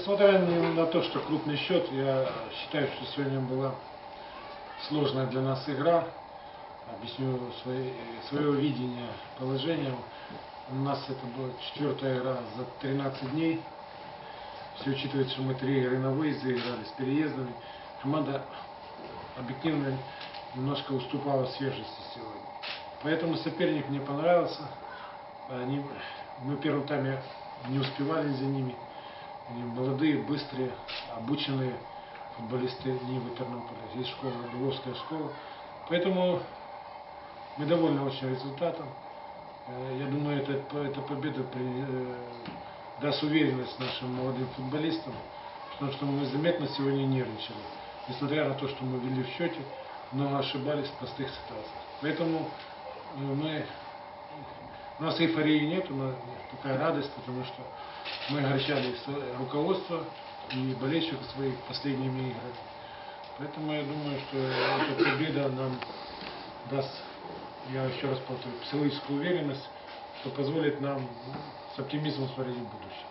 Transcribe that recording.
Несмотря на то, что крупный счет, я считаю, что сегодня была сложная для нас игра. Объясню свои, свое видение положения. У нас это была четвертая игра за 13 дней. Все учитывается, что мы три игры на выезде играли с переездами. Команда объективно немножко уступала свежести сегодня. Поэтому соперник мне понравился. Они, мы в первом тайме не успевали за ними. Молодые, быстрые, обученные футболисты Нивы Тернополя. Здесь школа, Львовская школа. Поэтому мы довольны очень результатом. Э, Я думаю, это, эта победа при- э, даст уверенность нашим молодым футболистам, потому что мы заметно сегодня нервничали. Несмотря на то, что мы вели в счете, но ошибались в простых ситуациях. Поэтому э, мы, у нас эйфории нет, у нас такая радость, потому что мы огорчали с- руководство и болельщиков своих последними играми. Поэтому я думаю, что эта победа нам даст, я еще раз повторю, психологическую уверенность, что позволит нам ну, с оптимизмом смотреть в будущее.